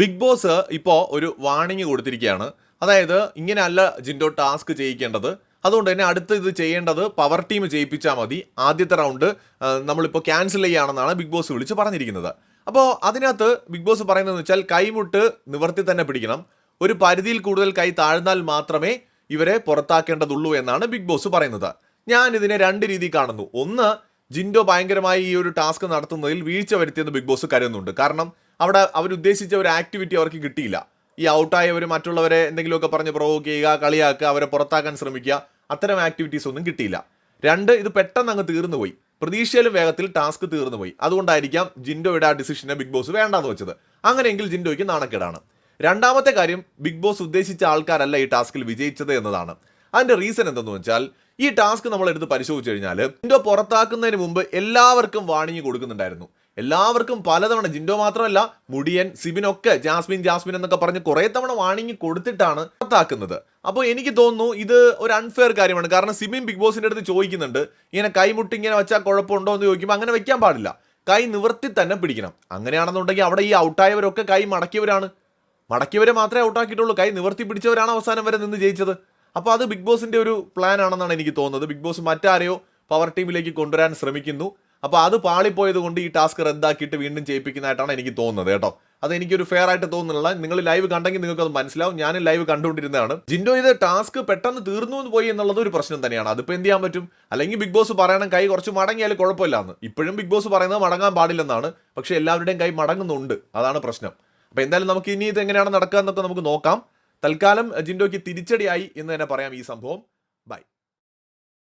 Big boss ഇപ്പോൾ ഒരു warning കൊടുത്തിരിക്കുകയാണ്. അതായത് ഇങ്ങനെയല്ല ജിൻഡോ ടാസ്ക് ചെയ്യിക്കേണ്ടത്. അതുകൊണ്ട് തന്നെ അടുത്ത ഇത് ചെയ്യേണ്ടത് പവർ ടീം ചെയ്യിപ്പിച്ചാൽ മതി. ആദ്യത്തെ റൗണ്ട് നമ്മളിപ്പോൾ ക്യാൻസൽ ചെയ്യുകയാണെന്നാണ് ബിഗ് ബോസ് വിളിച്ച് പറഞ്ഞിരിക്കുന്നത്. അപ്പോൾ അതിനകത്ത് ബിഗ് ബോസ് പറയുന്നതെന്ന് വെച്ചാൽ കൈമുട്ട് നിവർത്തി തന്നെ പിടിക്കണം. ഒരു പരിധിയിൽ കൂടുതൽ കൈ താഴ്ന്നാൽ മാത്രമേ ഇവരെ പുറത്താക്കേണ്ടതുള്ളൂ എന്നാണ് ബിഗ് ബോസ് പറയുന്നത്. ഞാൻ ഇതിനെ രണ്ട് രീതി കാണുന്നു. ഒന്ന് ജിൻഡോ ഭയങ്കരമായി ഈ ഒരു ടാസ്ക് നടത്തുന്നതിൽ വീഴ്ച വരുത്തിയെന്ന് ബിഗ് ബോസ് കരുതുന്നുണ്ട്. കാരണം അവിടെ അവരുദ്ദേശിച്ച ഒരു ആക്ടിവിറ്റി അവർക്ക് കിട്ടിയില്ല. ഈ ഔട്ടായവർ മറ്റുള്ളവരെ എന്തെങ്കിലുമൊക്കെ പറഞ്ഞ് പ്രൊവോക്ക് ചെയ്യുക കളിയാക്കുക അവരെ പുറത്താക്കാൻ ശ്രമിക്കുക അത്തരം ആക്ടിവിറ്റീസ് ഒന്നും കിട്ടിയില്ല. രണ്ട് ഇത് പെട്ടെന്ന് അങ്ങ് തീർന്നു പോയി. പ്രതീക്ഷയിലും വേഗത്തിൽ ടാസ്ക് തീർന്നു പോയി. അതുകൊണ്ടായിരിക്കാം ജിൻഡോയുടെ ആ ഡിസിഷനെ ബിഗ് ബോസ് വേണ്ടാന്ന് വെച്ചത്. അങ്ങനെയെങ്കിൽ ജിൻഡോയ്ക്ക് നാണക്കേടാണ്. രണ്ടാമത്തെ കാര്യം ബിഗ് ബോസ് ഉദ്ദേശിച്ച ആൾക്കാരല്ല ഈ ടാസ്കിൽ വിജയിച്ചത് എന്നതാണ്. അതിന്റെ റീസൺ എന്തെന്ന് വെച്ചാൽ ഈ ടാസ്ക് നമ്മൾ എടുത്ത് പരിശോധിച്ചു കഴിഞ്ഞാൽ ജിൻഡോ പുറത്താക്കുന്നതിന് മുമ്പ് എല്ലാവർക്കും വാണിംഗ് കൊടുക്കുന്നുണ്ടായിരുന്നു. എല്ലാവർക്കും പലതവണ ജിൻഡോ മാത്രമല്ല മുടിയൻ സിബിനൊക്കെ ജാസ്മിൻ ജാസ്മിൻ എന്നൊക്കെ പറഞ്ഞ് കുറേ തവണ വാണിംഗ് കൊടുത്തിട്ടാണ് പുറത്താക്കുന്നത്. അപ്പോൾ എനിക്ക് തോന്നുന്നു ഇത് ഒരു അൺഫെയർ കാര്യമാണ്. കാരണം സിബിൻ ബിഗ് ബോസിന്റെ അടുത്ത് ചോദിക്കുന്നുണ്ട് ഇങ്ങനെ കൈമുട്ടി ഇങ്ങനെ വെച്ചാൽ കുഴപ്പമുണ്ടോ? എന്ന് ചോദിക്കുമ്പോൾ അങ്ങനെ വെക്കാൻ പാടില്ല. കൈ നിവർത്തി തന്നെ പിടിക്കണം. അങ്ങനെയാണെന്നുണ്ടെങ്കിൽ അവിടെ ഈ ഔട്ടായവരൊക്കെ കൈ മടക്കിയവരാണ്. മടക്കിയവരെ മാത്രമേ ഔട്ടാക്കിയിട്ടുള്ളൂ കൈ നിവർത്തി പിടിച്ചവരാണ് അവസാനം വരെ നിന്ന് ജയിച്ചത്. അപ്പോൾ അത് ബിഗ് ബോസിന്റെ ഒരു പ്ലാൻ ആണെന്നാണ് എനിക്ക് തോന്നുന്നത്. ബിഗ് ബോസ് മറ്റാരെയോ പവർ ടീമിലേക്ക് കൊണ്ടുവരാൻ ശ്രമിക്കുന്നു. അപ്പോൾ അത് പാളിപ്പോയത് കൊണ്ട് ഈ ടാസ്ക് റദ്ദാക്കിയിട്ട് വീണ്ടും ചെയ്യിപ്പിക്കുന്നതായിട്ടാണ് എനിക്ക് തോന്നുന്നത് കേട്ടോ. അത് എനിക്കൊരു ഫെയർ ആയിട്ട് തോന്നുന്നില്ല. നിങ്ങൾ ലൈവ് കണ്ടെങ്കിൽ നിങ്ങൾക്ക് അത് മനസ്സിലാവും. ഞാൻ ലൈവ് കണ്ടുകൊണ്ടിരുന്നതാണ്. ജിൻഡോ ഇത് ടാസ്ക് പെട്ടെന്ന് തീർന്നു എന്ന് പോയി എന്നുള്ളത് ഒരു പ്രശ്നം തന്നെയാണ്. അതിപ്പോൾ എന്ത് ചെയ്യാൻ പറ്റും? അല്ലെങ്കിൽ ബിഗ് ബോസ് പറയണം കൈ കുറച്ച് മടങ്ങിയാൽ കുഴപ്പമില്ലാന്ന്. ഇപ്പോഴും ബിഗ് ബോസ് പറയുന്നത് മടങ്ങാൻ പാടില്ലെന്നാണ്. പക്ഷേ എല്ലാവരുടെയും കൈ മടങ്ങുന്നുണ്ട്. അതാണ് പ്രശ്നം. അപ്പോൾ എന്തായാലും നമുക്ക് ഇനി ഇത് എങ്ങനെയാണ് നടക്കുക എന്നൊക്കെ നമുക്ക് നോക്കാം. തൽക്കാലം ജിൻഡോയ്ക്ക് തിരിച്ചടിയായി എന്ന് തന്നെ പറയാം ഈ സംഭവം. ബൈ.